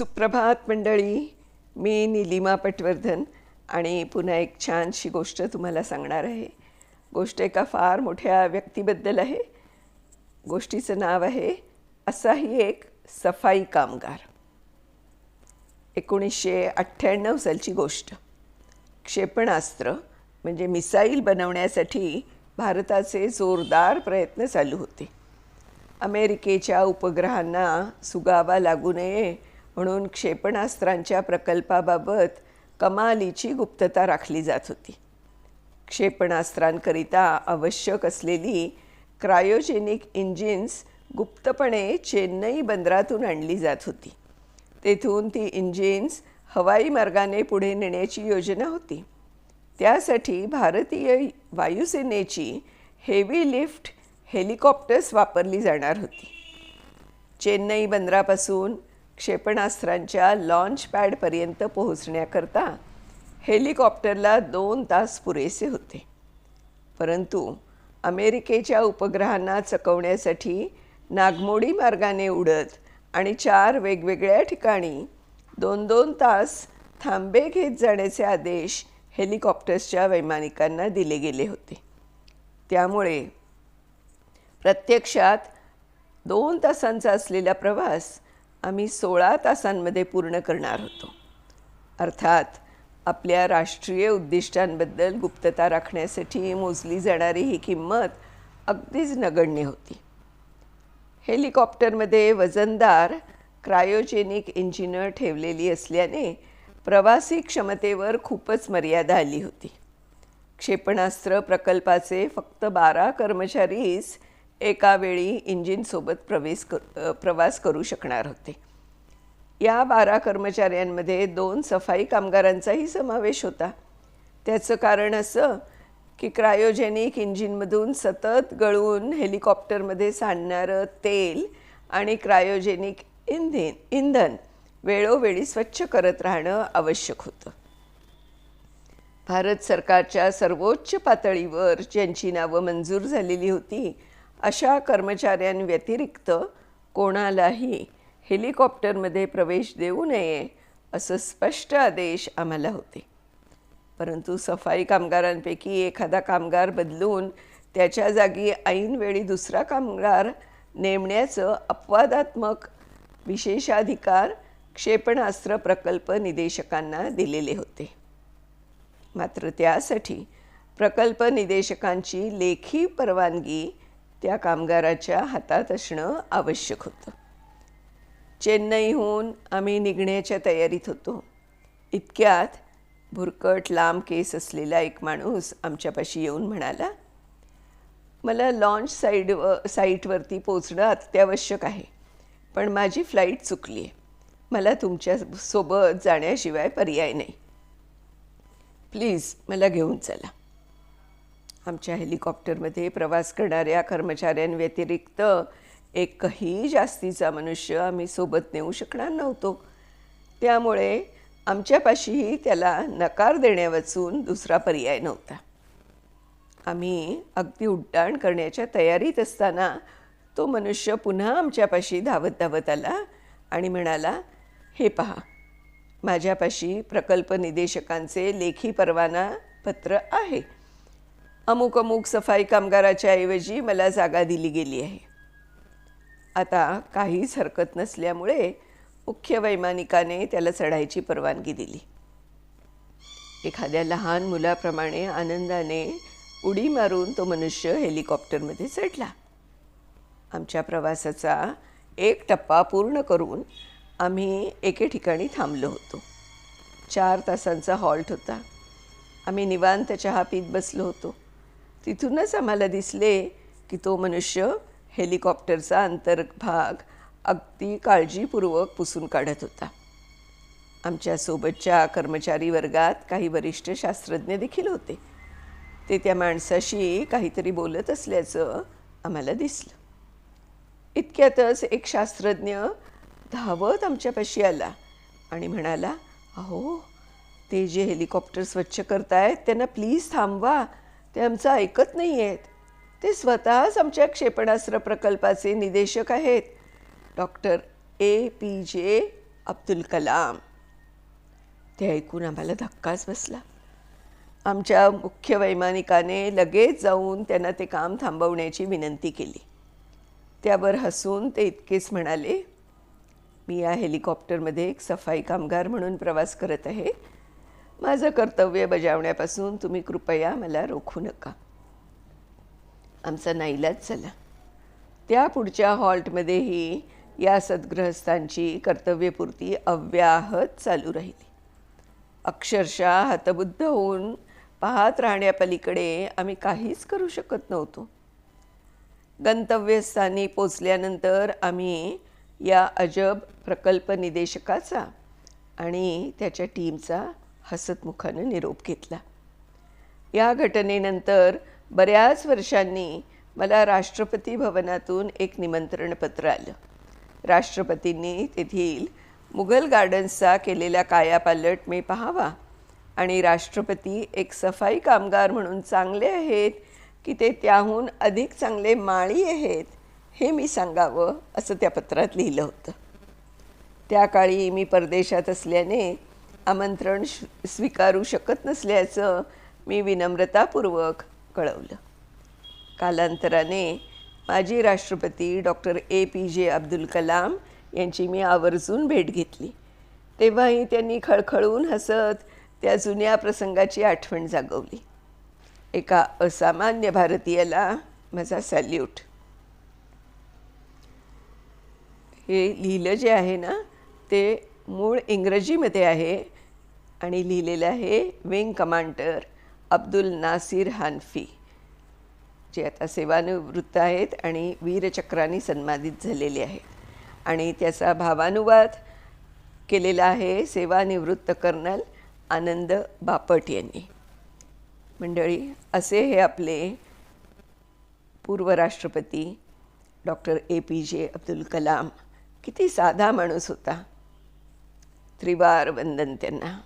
सुप्रभात मंडळी. मी निलिमा पटवर्धन आणि पुन्हा एक छानशी गोष्ट तुम्हाला सांगणार आहे. गोष्ट एका फार मोठ्या व्यक्तीबद्दल आहे. गोष्टीचं नाव आहे असाही एक सफाई कामगार. एकोणीसशे अठ्ठ्याण्णव सालची गोष्ट. क्षेपणास्त्र म्हणजे मिसाईल बनवण्यासाठी भारताचे जोरदार प्रयत्न चालू होते. अमेरिकेच्या उपग्रहांना सुगावा लागू नये म्हणून क्षेपणास्त्रांच्या प्रकल्पाबाबत कमालीची गुप्तता राखली जात होती. क्षेपणास्त्रांकरिता आवश्यक असलेली क्रायोजेनिक इंजिन्स गुप्तपणे चेन्नई बंदरातून आणली जात होती. तेथून ती इंजिन्स हवाई मार्गाने पुढे नेण्याची योजना होती. त्यासाठी भारतीय वायुसेनेची हेवी लिफ्ट हेलिकॉप्टर्स वापरली जाणार होती. चेन्नई बंदरापासून क्षेपणास्त्रांच्या लॉन्च पॅडपर्यंत पोहोचण्याकरता हेलिकॉप्टरला दोन तास पुरेसे होते. परंतु अमेरिकेच्या उपग्रहांना चकवण्यासाठी नागमोडी मार्गाने उडत आणि चार वेगवेगळ्या ठिकाणी दोन दोन तास थांबे घेत जाण्याचे आदेश हेलिकॉप्टर्सच्या वैमानिकांना दिले गेले होते. त्यामुळे प्रत्यक्षात दोन तासांचा असलेला प्रवास आम्ही सोळा तासांमध्ये पूर्ण करणार होतो. अर्थात आपल्या राष्ट्रीय उद्दिष्टांबद्दल गुप्तता राखण्यासाठी मोजली जाणारी ही किंमत अगदीच नगण्य होती. हेलिकॉप्टरमध्ये वजनदार क्रायोजेनिक इंजिनं ठेवलेली असल्याने प्रवासी क्षमतेवर खूपच मर्यादा आली होती. क्षेपणास्त्र प्रकल्पाचे फक्त बारा कर्मचारीच एका वेळी इंजिनसोबत प्रवेश कर प्रवास करू शकणार होते. या बारा कर्मचाऱ्यांमध्ये दोन सफाई कामगारांचाही समावेश होता. त्याचं कारण असं की क्रायोजेनिक इंजिनमधून सतत गळून हेलिकॉप्टरमध्ये सांडणारं तेल आणि क्रायोजेनिक इंधन इंधन वेळोवेळी स्वच्छ करत राहणं आवश्यक होतं. भारत सरकारच्या सर्वोच्च पातळीवर ज्यांची नावं मंजूर झालेली होती अशा कर्मचाऱ्यांव्यतिरिक्त कोणालाही हेलिकॉप्टरमध्ये प्रवेश देऊ नये असं स्पष्ट आदेश आम्हाला होते. परंतु सफाई कामगारांपैकी एखादा कामगार बदलून त्याच्या जागी ऐनवेळी दुसरा कामगार नेमण्याचं अपवादात्मक विशेषाधिकार क्षेपणास्त्र प्रकल्प निदेशकांना दिलेले होते. मात्र त्यासाठी प्रकल्प निदेशकांची लेखी परवानगी त्या कामगाराच्या हातात असणं आवश्यक होतं. चेन्नईहून आम्ही निघण्याच्या तयारीत होतो. इतक्यात भुरकट लांब केस असलेला एक माणूस आमच्यापाशी येऊन म्हणाला मला लॉन्च साईड साईटवरती पोचणं अत्यावश्यक आहे पण माझी फ्लाईट चुकली आहे मला तुमच्यासोबत जाण्याशिवाय पर्याय नाही. प्लीज मला घेऊन चला. आमच्या हेलिकॉप्टरमध्ये प्रवास करणाऱ्या कर्मचाऱ्यांव्यतिरिक्त एकही जास्तीचा मनुष्य आम्ही सोबत नेऊ शकणार नव्हतो. त्यामुळे आमच्यापाशीही त्याला नकार देण्यावाचून दुसरा पर्याय नव्हता. आम्ही अगदी उड्डाण करण्याच्या तयारीत असताना तो मनुष्य पुन्हा आमच्यापाशी धावत धावत आला आणि म्हणाला हे पहा माझ्यापाशी प्रकल्प निदेशकांचे लेखी परवाना पत्र आहे. अमुक अमुक सफाई कामगाराच्या ऐवजी मला जागा दिली गेली आहे. आता काहीच हरकत नसल्यामुळे मुख्य वैमानिकाने त्याला चढायची परवानगी दिली. एखाद्या लहान मुलाप्रमाणे आनंदाने उडी मारून तो मनुष्य हेलिकॉप्टरमध्ये चढला. आमच्या प्रवासाचा एक टप्पा पूर्ण करून आम्ही एके ठिकाणी थांबलो होतो. चार तासांचा हॉल्ट होता. आम्ही निवांत चहा पीत बसलो होतो. तिथूनच आम्हाला दिसले की तो मनुष्य हेलिकॉप्टरचा अंतर्भाग अगदी काळजीपूर्वक पुसून काढत होता. आमच्यासोबतच्या कर्मचारी वर्गात काही वरिष्ठ शास्त्रज्ञ देखील होते. ते त्या माणसाशी काहीतरी बोलत असल्याचं आम्हाला दिसलं. इतक्यातच एक शास्त्रज्ञ धावत आमच्यापाशी आला आणि म्हणाला अहो ते जे हेलिकॉप्टर स्वच्छ करतायत त्यांना प्लीज थांबवा. ते आमचं ऐकत नाही आहेत ते स्वतःच आमच्या क्षेपणास्त्र प्रकल्पाचे निदेशक आहेत. डॉक्टर ए पी जे अब्दुल कलाम. ते ऐकून आम्हाला धक्काच बसला. आमच्या मुख्य वैमानिकाने लगेच जाऊन त्यांना ते काम थांबवण्याची विनंती केली. त्यावर हसून ते इतकेच म्हणाले मी या हेलिकॉप्टरमध्ये एक सफाई कामगार म्हणून प्रवास करत आहे. माझं कर्तव्य बजावण्यापासून तुम्ही कृपया मला रोखू नका. आमचा नाईलाज झाला. त्या पुढच्या हॉल्टमध्येही या सद्गृहस्थांची कर्तव्यपूर्ती अव्याहत चालू राहिली. अक्षरशः हतबुद्ध होऊन पाहत राहण्यापलीकडे आम्ही काहीच करू शकत नव्हतो. गंतव्यस्थानी पोचल्यानंतर आम्ही या अजब प्रकल्प निदेशकाचा आणि त्याच्या टीमचा हसतमुखानं निरोप घेतला. या घटनेनंतर बऱ्याच वर्षांनी मला राष्ट्रपती भवनातून एक निमंत्रण पत्र आलं. राष्ट्रपतींनी तेथील मुघल गार्डन्सचा केलेला कायापालट मी पाहावा आणि राष्ट्रपती एक सफाई कामगार म्हणून चांगले आहेत की ते त्याहून अधिक चांगले माळी आहेत हे मी सांगावं असं त्या पत्रात लिहिलं होतं. त्या काळी मी परदेशात असल्याने आमंत्रण स्वीकारू शकत नसल्याचं मी विनम्रतापूर्वक कळवलं. कालांतराने माजी राष्ट्रपती डॉक्टर ए पी जे अब्दुल कलाम यांची मी आवर्जून भेट घेतली. तेव्हाही त्यांनी खळखळून हसत त्या जुन्या प्रसंगाची आठवण जागवली. एका असामान्य भारतीयाला माझा सॅल्यूट. हे लिहिलं जे आहे ना ते मूळ इंग्रजीमध्ये आहे. आणि लिहिलेलं आहे विंग कमांडर अब्दुल नासिर हानफी जे आता सेवानिवृत्त आहेत आणि वीरचक्राने सन्मानित झालेले आहेत. आणि त्याचा भावानुवाद केलेला आहे सेवानिवृत्त कर्नल आनंद बापट यांनी. मंडळी असे हे आपले पूर्व राष्ट्रपती डॉक्टर ए पी जे अब्दुल कलाम किती साधा माणूस होता. त्रिवार वंदन त्यांना.